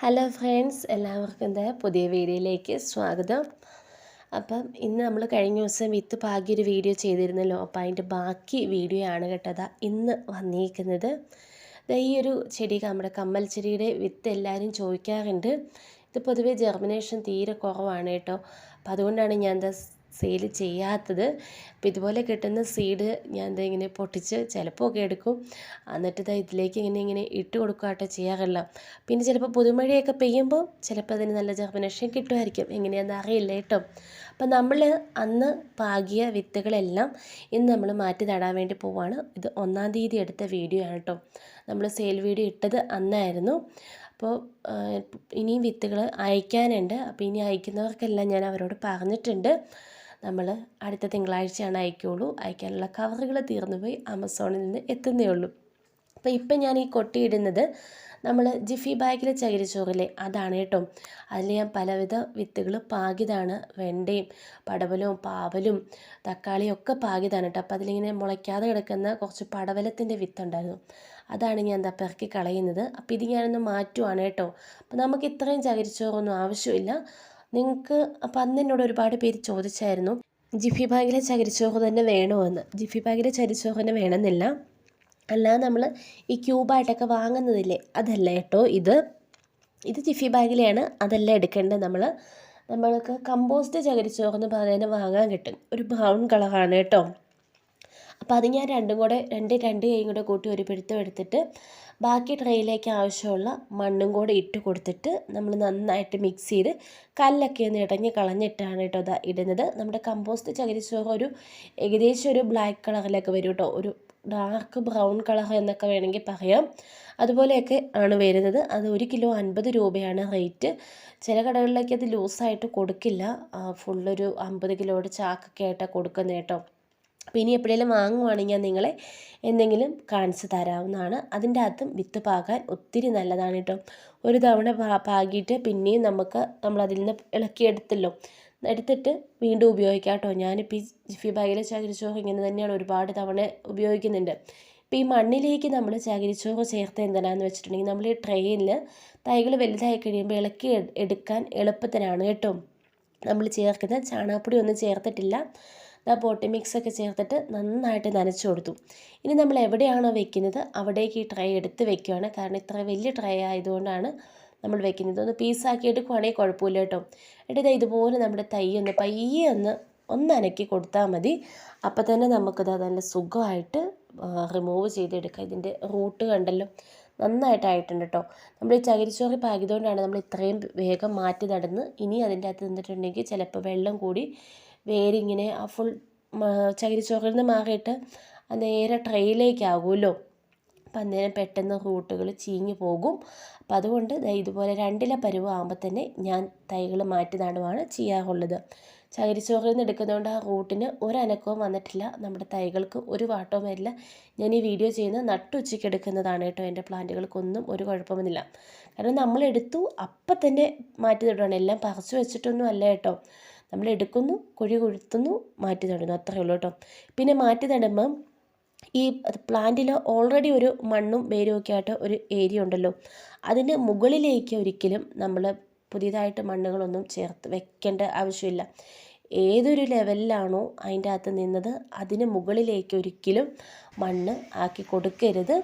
Hello friends എല്ലാവർക്കും പുതിയ വീഡിയോയിലേക്ക് സ്വാഗതം. അപ്പം ഇന്ന് നമ്മൾ കഴിഞ്ഞ ദിവസം വിത്ത് പാകിയൊരു വീഡിയോ ചെയ്തിരുന്നല്ലോ. അപ്പോൾ അതിന്റെ ബാക്കി വീഡിയോ ആണ് കേട്ടത് ഇന്ന് വന്നിരിക്കുന്നത്. ഈ ഒരു ചെടി നമ്മുടെ കമ്മൽ ചെടിയുടെ വിത്ത് എല്ലാവരും ചോദിക്കാറുണ്ട്. ഇത് പൊതുവേ ജെർമിനേഷൻ തീരെ കുറവാണ് കേട്ടോ. അപ്പം അതുകൊണ്ടാണ് ഞാൻ എന്താ സെയിൽ ചെയ്യാത്തത്. അപ്പോൾ ഇതുപോലെ കിട്ടുന്ന സീഡ് ഞാൻ എന്താ ഇങ്ങനെ പൊട്ടിച്ച് ചിലപ്പോൾ ഒക്കെ എടുക്കും. എന്നിട്ട് ഇതാ ഇതിലേക്ക് ഇങ്ങനെ ഇങ്ങനെ ഇട്ട് കൊടുക്കുകയാട്ടോ ചെയ്യാറില്ല പിന്നെ ചിലപ്പോൾ പുതുമഴയൊക്കെ പെയ്യുമ്പോൾ ചിലപ്പോൾ അതിന് നല്ല ജർമിനേഷൻ കിട്ടുമായിരിക്കും. എങ്ങനെയാണെന്ന് അറിയില്ല കേട്ടോ. അപ്പം നമ്മൾ അന്ന് പാകിയ വിത്തുകളെല്ലാം ഇന്ന് നമ്മൾ മാറ്റി നടാൻ വേണ്ടി പോവാണ്. ഇത് ഒന്നാം തീയതി എടുത്ത വീഡിയോ ആണ് കേട്ടോ. നമ്മൾ സെയിൽ വീഡിയോ ഇട്ടത് അന്നായിരുന്നു. അപ്പോൾ ഇനിയും വിത്തുകൾ അയക്കാനുണ്ട്. അപ്പോൾ ഇനി അയക്കുന്നവർക്കെല്ലാം ഞാൻ അവരോട് പറഞ്ഞിട്ടുണ്ട്. നമ്മൾ അടുത്ത തിങ്കളാഴ്ചയാണ് അയക്കുള്ളൂ അയക്കാനുള്ള കവറുകൾ തീർന്നു പോയി ആമസോണിൽ നിന്ന് എത്തുന്നേ ഉള്ളൂ. അപ്പോൾ ഇപ്പം ഞാൻ ഈ കൊട്ടിയിടുന്നത് നമ്മൾ ജിഫി ബാഗിൽ ചകിരിച്ചോറിലെ അതാണ് കേട്ടോ. അതിൽ ഞാൻ പലവിധ വിത്തുകൾ പാകിതാണ് വെണ്ടയും പടവലവും പാവലും തക്കാളിയും ഒക്കെ പാകിതാണ് കേട്ടോ. അപ്പോൾ അതിലിങ്ങനെ മുളയ്ക്കാതെ കിടക്കുന്ന കുറച്ച് പടവലത്തിന്റെ വിത്തുണ്ടായിരുന്നു. അതാണ് ഞാൻ എന്താ പെറുക്കി കളയുന്നത്. അപ്പോൾ ഇത് ഞാനൊന്ന് മാറ്റുവാണ് കേട്ടോ. അപ്പോൾ നമുക്ക് ഇത്രയും ചകിരിച്ചോറൊന്നും ആവശ്യമില്ല. നിങ്ങൾക്ക് അപ്പം അന്ന് എന്നോട് ഒരുപാട് പേര് ചോദിച്ചായിരുന്നു ജിഫി ബാഗിലെ ചകിരിച്ചോറ് തന്നെ വേണോ എന്ന് ജിഫി ബാഗിലെ ചകിരിച്ചോറ് തന്നെ വേണമെന്നില്ല. അല്ലാതെ നമ്മൾ ഈ ക്യൂബായിട്ടൊക്കെ വാങ്ങുന്നതില്ലേ അതല്ല കേട്ടോ ഇത്. ഇത് ജിഫി ബാഗിലെയാണ് അതല്ല എടുക്കേണ്ടത് നമ്മൾ നമ്മൾക്ക് കമ്പോസ്റ്റ് ചകിരിച്ചോഹെന്ന് പറയുന്നത് വാങ്ങാൻ കിട്ടും. ഒരു ബ്രൗൺ കളറാണ് കേട്ടോ. അപ്പോൾ അത് ഞാൻ രണ്ടും കൂടെ രണ്ട് രണ്ട് കൈയും കൂടെ കൂട്ടി ഒരു പിടുത്തം എടുത്തിട്ട് ബാക്കി ട്രേയിലേക്ക് ആവശ്യമുള്ള മണ്ണും കൂടെ ഇട്ട് കൊടുത്തിട്ട് നമ്മൾ നന്നായിട്ട് മിക്സ് ചെയ്ത് കല്ലൊക്കെ ഒന്ന് ഇടഞ്ഞ് കളഞ്ഞിട്ടാണ് കേട്ടോ ഇതാ ഇടുന്നത്. നമ്മുടെ കമ്പോസ്റ്റ് ചകിരിച്ചോറ് ഒരു ഏകദേശം ഒരു ബ്ലാക്ക് കളറിലൊക്കെ വരും കേട്ടോ. ഒരു ഡാർക്ക് ബ്രൗൺ കളർ എന്നൊക്കെ വേണമെങ്കിൽ പറയാം. അതുപോലെയൊക്കെ ആണ് വരുന്നത്. അത് ഒരു കിലോ അൻപത് രൂപയാണ് റേറ്റ് ചില കടകളിലേക്ക് അത് ലൂസായിട്ട് കൊടുക്കില്ല. ഫുള്ളൊരു അമ്പത് കിലോയുടെ ചാക്കൊക്കെ ആയിട്ടാണ് കൊടുക്കുന്നത് കേട്ടോ. അപ്പോൾ ഇനി എപ്പോഴേലും വാങ്ങുവാണെങ്കിൽ ഞാൻ നിങ്ങളെ എന്തെങ്കിലും കാണിച്ചു തരാവുന്നതാണ്. അതിന്റെ അകത്തും വിത്ത് പാകാൻ ഒത്തിരി നല്ലതാണ് കേട്ടോ. ഒരു തവണ പാകിയിട്ട് പിന്നെയും നമുക്ക് നമ്മൾ നിന്ന് ഇളക്കിയെടുത്തല്ലോ എടുത്തിട്ട് വീണ്ടും ഉപയോഗിക്കാം കേട്ടോ. ഞാനിപ്പോൾ ഈ ജിഫി ബാഗിലെ ചകിരിച്ചോറ് ഇങ്ങനെ തന്നെയാണ് ഒരുപാട് തവണ ഉപയോഗിക്കുന്നുണ്ട്. ഇപ്പോൾ ഈ മണ്ണിലേക്ക് നമ്മൾ ചകിരിച്ചോറ് ചേർത്ത് എന്തിനാന്ന് വെച്ചിട്ടുണ്ടെങ്കിൽ നമ്മൾ ഈ ട്രെയിനിൽ തൈകൾ വലുതായി കഴിയുമ്പോൾ ഇളക്കി എടുക്കാൻ എളുപ്പത്തിനാണ് കേട്ടോ. നമ്മൾ ചേർക്കുന്ന ചാണകപ്പൊടി ഒന്നും ചേർത്തിട്ടില്ല. ആ പോട്ടി മിക്സൊക്കെ ചേർത്തിട്ട് നന്നായിട്ട് നനച്ചു കൊടുത്തു. ഇനി നമ്മൾ എവിടെയാണോ വെക്കുന്നത് അവിടേക്ക് ഈ ട്രൈ എടുത്ത് വെക്കുകയാണ് കാരണം ഇത്ര വലിയ ട്രൈ ആയതുകൊണ്ടാണ് നമ്മൾ വെക്കുന്നത്. ഒന്ന് പീസാക്കി എടുക്കുവാണെങ്കിൽ കുഴപ്പമില്ല കേട്ടോ. എന്നിട്ട് ഇതുപോലെ നമ്മുടെ തൈ ഒന്ന് പയ്യെ ഒന്ന് ഒന്ന് അനക്കി കൊടുത്താൽ മതി. അപ്പോൾ തന്നെ നമുക്കത് നല്ല സുഖമായിട്ട് റിമൂവ് ചെയ്തെടുക്കാം. ഇതിന്റെ റൂട്ട് കണ്ടല്ലോ? നന്നായിട്ടായിട്ടുണ്ട് കേട്ടോ. നമ്മൾ ഈ ചകിരിച്ചോറി പാകിയതുകൊണ്ടാണ് നമ്മൾ ഇത്രയും വേഗം മാറ്റി നടന്ന് ഇനി അതിന്റെ അകത്ത് നിന്നിട്ടുണ്ടെങ്കിൽ ചിലപ്പോൾ വെള്ളം കൂടി വേരിങ്ങനെ ആ ഫുൾ ചകിരിച്ചോറിൽ നിന്ന് മാറിയിട്ട് നേരെ ട്രെയിലേക്കാകുമല്ലോ അപ്പം അന്നേരം പെട്ടെന്ന് റൂട്ടുകൾ ചീഞ്ഞു പോകും. അപ്പം അതുകൊണ്ട് ഇതുപോലെ രണ്ടില പരുവാകുമ്പോൾ തന്നെ ഞാൻ തൈകൾ മാറ്റി നടുവാണ് ചെയ്യാറുള്ളത്. ചകിരിച്ചോറിൽ നിന്ന് എടുക്കുന്നതുകൊണ്ട് ആ റൂട്ടിന് ഒരനക്കവും വന്നിട്ടില്ല. നമ്മുടെ തൈകൾക്ക് ഒരു വാട്ടവും വരില്ല. ഞാൻ ഈ വീഡിയോ ചെയ്യുന്നത് നട്ടുച്ചയ്ക്ക് എടുക്കുന്നതാണ് കേട്ടോ. എന്റെ പ്ലാന്റുകൾക്കൊന്നും ഒരു കുഴപ്പമൊന്നുമില്ല. കാരണം നമ്മളെടുത്തു അപ്പം തന്നെ മാറ്റി നടുവാണ്. എല്ലാം പറിച്ചു വെച്ചിട്ടൊന്നും അല്ല കേട്ടോ. നമ്മൾ എടുക്കുന്നു കുഴി കൊഴുത്തുന്നു മാറ്റി നടുന്നു അത്രയേ ഉള്ളൂ കേട്ടോ. പിന്നെ മാറ്റി നടുമ്പം ഈ പ്ലാന്റിൽ ഓൾറെഡി ഒരു മണ്ണും വേരും ഒക്കെ ആയിട്ട് ഒരു ഏരിയ ഉണ്ടല്ലോ. അതിന് മുകളിലേക്ക് ഒരിക്കലും നമ്മൾ പുതിയതായിട്ട് മണ്ണുകളൊന്നും ചേർത്ത് വെക്കേണ്ട ആവശ്യമില്ല. ഏതൊരു ലെവലിലാണോ അതിന്റെ അകത്ത് നിന്നത് അതിന് മുകളിലേക്ക് ഒരിക്കലും മണ്ണ് ആക്കി കൊടുക്കരുത്.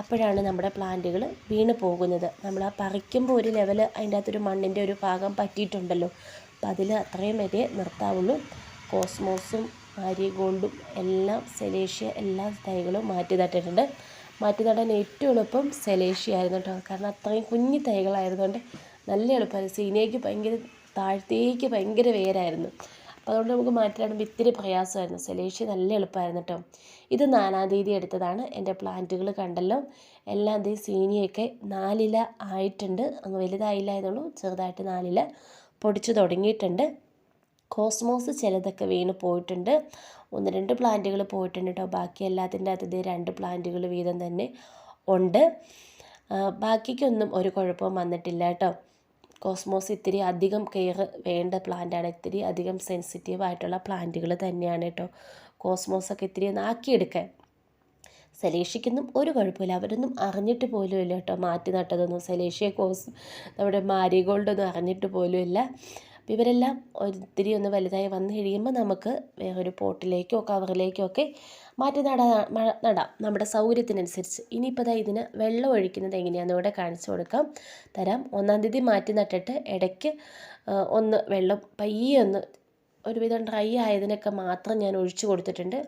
അപ്പോഴാണ് നമ്മുടെ പ്ലാന്റുകൾ വീണ് പോകുന്നത്. നമ്മൾ ആ പറിക്കുമ്പോൾ ഒരു ലെവൽ അതിന്റെ അകത്തൊരു മണ്ണിന്റെ ഒരു ഭാഗം പറ്റിയിട്ടുണ്ടല്ലോ. അപ്പം അതിൽ അത്രയും വരെ നിർത്താവുള്ളൂ കോസ്മോസും മാരിഗോൾഡും എല്ലാം സെലേഷ്യ എല്ലാ തൈകളും മാറ്റി നട്ടിട്ടുണ്ട്. മാറ്റി നടാൻ ഏറ്റവും എളുപ്പം സെലേഷ്യ ആയിരുന്നു കേട്ടോ. കാരണം അത്രയും കുഞ്ഞി തൈകളായതുകൊണ്ട് നല്ല എളുപ്പമായിരുന്നു സീനയ്ക്ക് ഭയങ്കര താഴത്തേക്ക് ഭയങ്കര വേരായിരുന്നു. അപ്പോൾ അതുകൊണ്ട് നമുക്ക് മാറ്റിയിടുമ്പോൾ ഇത്തിരി പ്രയാസമായിരുന്നു. സെലേഷ്യ നല്ല എളുപ്പമായിരുന്നു കേട്ടോ. ഇത് നാലാം തീയതി എടുത്തതാണ്. എന്റെ പ്ലാന്റുകൾ കണ്ടല്ലോ. എല്ലാം തീയതി സീനിയൊക്കെ നാലില ആയിട്ടുണ്ട്. അങ്ങ് വലുതായില്ല എന്നുള്ളൂ. ചെറുതായിട്ട് നാലില. പൊടിച്ചു തുടങ്ങിയിട്ടുണ്ട്. കോസ്മോസ് ചിലതൊക്കെ വീണ് പോയിട്ടുണ്ട്. ഒന്ന് രണ്ട് പ്ലാന്റുകൾ പോയിട്ടുണ്ട് കേട്ടോ ബാക്കി എല്ലാത്തിന്റെ അകത്ത് രണ്ട് പ്ലാന്റുകൾ വീതം തന്നെ ഉണ്ട്. ബാക്കിക്കൊന്നും ഒരു കുഴപ്പവും വന്നിട്ടില്ല കേട്ടോ കോസ്മോസ് ഇത്തിരി അധികം കെയർ വേണ്ട പ്ലാന്റാണ്. ഇത്തിരി അധികം സെൻസിറ്റീവ് ആയിട്ടുള്ള പ്ലാന്റുകൾ തന്നെയാണ് കേട്ടോ കോസ്മോസൊക്കെ ഇത്തിരി ഒന്ന് ആക്കിയെടുക്കാൻ സലേഷിക്കൊന്നും ഒരു കുഴപ്പമില്ല. അവരൊന്നും അറിഞ്ഞിട്ട് പോലും ഇല്ല കേട്ടോ മാറ്റി നട്ടതൊന്നും. സലേഷ്യ കോസ് നമ്മുടെ മാരിഗോൾഡൊന്നും അറിഞ്ഞിട്ട് പോലും ഇല്ല. അപ്പോൾ ഇവരെല്ലാം ഒത്തിരി ഒന്ന് വലുതായി വന്നു കഴിയുമ്പോൾ നമുക്ക് ഒരു പോട്ടിലേക്കോ കവറിലേക്കോ ഒക്കെ മാറ്റി നടാ നടാം. നമ്മുടെ സൗകര്യത്തിനനുസരിച്ച്. ഇനിയിപ്പോൾ ദാ ഇതിന് വെള്ളം ഒഴിക്കുന്നത് എങ്ങനെയാണെന്ന് ഇവിടെ കാണിച്ചു കൊടുക്കാം. തരാം. ഒന്നാം തീയതി മാറ്റി നട്ടിട്ട് ഇടയ്ക്ക് ഒന്ന് വെള്ളം പയ്യെ ഒന്ന് ഒരുവിധം ഡ്രൈ ആയതിനൊക്കെ മാത്രം ഞാൻ ഒഴിച്ചു കൊടുത്തിട്ടുണ്ട്.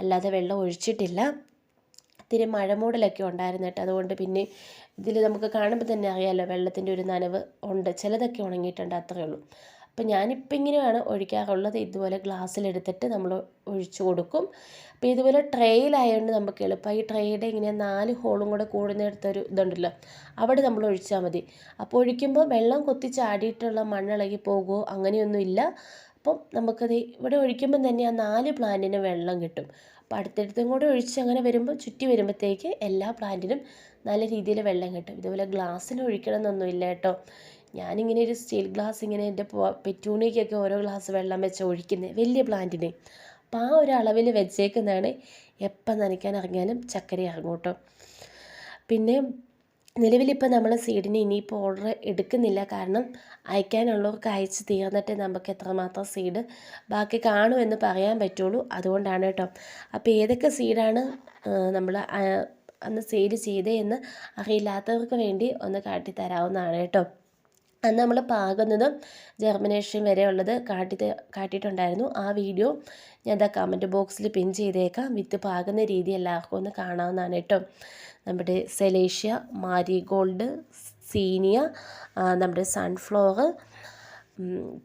അല്ലാതെ വെള്ളം ഒഴിച്ചിട്ടില്ല. ഇത്തിരി മഴമൂടലൊക്കെ ഉണ്ടായിരുന്നു കേട്ടോ. അതുകൊണ്ട് പിന്നെ ഇതിൽ നമുക്ക് കാണുമ്പോൾ തന്നെ അറിയാമല്ലോ വെള്ളത്തിന്റെ ഒരു നനവ് ഉണ്ട്. ചിലതൊക്കെ ഉണങ്ങിയിട്ടുണ്ട് അത്രയേ ഉള്ളൂ. അപ്പം ഞാനിപ്പോൾ ഇങ്ങനെയാണ് ഒഴിക്കാറുള്ളത്. ഇതുപോലെ ഗ്ലാസ്സിലെടുത്തിട്ട് നമ്മൾ ഒഴിച്ചു കൊടുക്കും. അപ്പോൾ ഇതുപോലെ ട്രേയിലായതുകൊണ്ട് നമുക്ക് എളുപ്പമായി ഈ ട്രേയുടെ ഇങ്ങനെ നാല് ഹോളും കൂടെ കൂടുന്നിടത്തൊരു ഇതുണ്ടല്ലോ അവിടെ നമ്മൾ ഒഴിച്ചാൽ മതി. അപ്പോൾ ഒഴിക്കുമ്പോൾ വെള്ളം കൊത്തി ചാടിയിട്ടുള്ള മണ്ണിളകി പോകുമോ അങ്ങനെയൊന്നുമില്ല. അപ്പം നമുക്കത് ഇവിടെ ഒഴിക്കുമ്പം തന്നെ ആ നാല് പ്ലാന്റിന് വെള്ളം കിട്ടും. അപ്പോൾ അടുത്തടുത്തും കൂടെ ഒഴിച്ച് അങ്ങനെ വരുമ്പോൾ ചുറ്റി വരുമ്പോഴത്തേക്ക് എല്ലാ പ്ലാന്റിനും നല്ല രീതിയിൽ വെള്ളം കിട്ടും. ഇതുപോലെ ഗ്ലാസ്സിന് ഒഴിക്കണം എന്നൊന്നുമില്ല കേട്ടോ. ഞാനിങ്ങനെ ഒരു സ്റ്റീൽ ഗ്ലാസ് ഇങ്ങനെ എന്റെ പെറ്റൂണിക്കൊക്കെ ഓരോ ഗ്ലാസ് വെള്ളം വെച്ച് ഒഴിക്കുന്നത് വലിയ പ്ലാന്റിന്. അപ്പോൾ ആ ഒരു അളവിൽ വെച്ചേക്കുന്നതാണ് എപ്പം നനയ്ക്കാൻ ഇറങ്ങിയാലും ചക്കര ഇറങ്ങും കേട്ടോ. പിന്നെ നിലവിലിപ്പോൾ നമ്മൾ സീഡിന് ഇനിയിപ്പോൾ ഓർഡർ എടുക്കുന്നില്ല. കാരണം അയക്കാനുള്ളവർക്ക് അയച്ച് തീർന്നിട്ട് നമുക്ക് എത്രമാത്രം സീഡ് ബാക്കി കാണുമെന്ന് പറയാൻ പറ്റുള്ളൂ. അതുകൊണ്ടാണ് കേട്ടോ. അപ്പോൾ ഏതൊക്കെ സീഡാണ് നമ്മൾ അന്ന് സെയിൽ ചെയ്തേ എന്ന് അറിയില്ലാത്തവർക്ക് വേണ്ടി ഒന്ന് കാട്ടിത്തരാവുന്നതാണ് കേട്ടോ. അന്ന് നമ്മൾ പാകുന്നത് ജെർമിനേഷൻ വരെ ഉള്ളത് കാട്ടി കാട്ടിയിട്ടുണ്ടായിരുന്നു. ആ വീഡിയോ ഞാൻ എന്താ കമന്റ് ബോക്സിൽ പിൻ ചെയ്തേക്കാം. വിത്ത് പാകുന്ന രീതി എല്ലാവർക്കും ഒന്ന് കാണാവുന്നതാണ് കേട്ടോ. നമ്മുടെ സെലേഷ്യ മാരിഗോൾഡ് സീനിയ നമ്മുടെ സൺഫ്ലവർ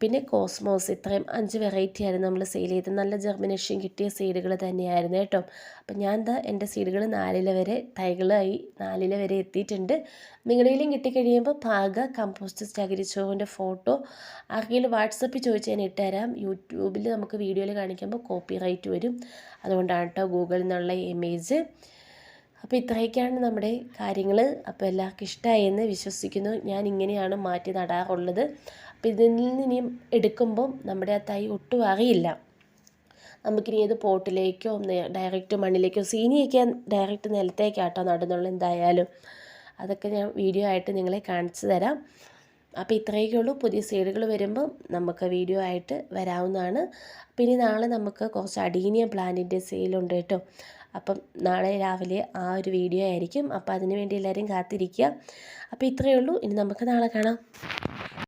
പിന്നെ കോസ്മോസ് ഇത്രയും അഞ്ച് വെറൈറ്റി ആയിരുന്നു നമ്മൾ സെയിൽ ചെയ്ത് നല്ല ജെർമിനേഷൻ കിട്ടിയ സീഡുകൾ തന്നെയായിരുന്നു കേട്ടോ. അപ്പം ഞാൻ എന്താ എന്റെ സീഡുകൾ നാലില വരെ തൈകളായി നാലില വരെ എത്തിയിട്ടുണ്ട്. നിങ്ങളുടെയിലും കിട്ടിക്കഴിയുമ്പോൾ പാക കമ്പോസ്റ്റ് ചകിരിച്ചോവിന്റെ ഫോട്ടോ ആർക്കെങ്കിലും വാട്സപ്പിൽ ചോദിച്ചാൽ ഞാൻ ഇട്ടുതരാം. യൂട്യൂബിൽ നമുക്ക് വീഡിയോയിൽ കാണിക്കുമ്പോൾ കോപ്പി റൈറ്റ് വരും. അതുകൊണ്ടാണ് കേട്ടോ ഗൂഗിളിൽ നിന്നുള്ള ഇമേജ് അപ്പോൾ ഇത്രയൊക്കെയാണ് നമ്മുടെ കാര്യങ്ങൾ അപ്പോൾ എല്ലാവർക്കും ഇഷ്ടമായി എന്ന് വിശ്വസിക്കുന്നു. ഞാൻ ഇങ്ങനെയാണ് മാറ്റി നടാറുള്ളത്. അപ്പോൾ ഇതിൽ നിന്ന് ഇനിയും എടുക്കുമ്പം നമ്മുടെ ആ തൈ ഒട്ടും അറിയില്ല. നമുക്കിനി ഏത് പോട്ടിലേക്കോ ഡയറക്റ്റ് മണ്ണിലേക്കോ സീനിയൊക്കെ ഡയറക്റ്റ് നിലത്തേക്കാട്ടോ നടുന്നുള്ളൂ എന്തായാലും. അതൊക്കെ ഞാൻ വീഡിയോ ആയിട്ട് നിങ്ങളെ കാണിച്ചു തരാം. അപ്പോൾ ഇത്രയൊക്കെ ഉള്ളൂ. പുതിയ സീഡുകൾ വരുമ്പം നമുക്ക് വീഡിയോ ആയിട്ട് വരാവുന്നതാണ്. പിന്നെ നാളെ നമുക്ക് കുറച്ച് അടീനിയ പ്ലാന്റിന്റെ സെയിലുണ്ട് കേട്ടോ. അപ്പം നാളെ രാവിലെ ആ ഒരു വീഡിയോ ആയിരിക്കും. അപ്പോൾ അതിന് വേണ്ടി എല്ലാവരും കാത്തിരിക്കുക. അപ്പോൾ ഇത്രയേ ഉള്ളൂ. ഇനി നമുക്ക് നാളെ കാണാം.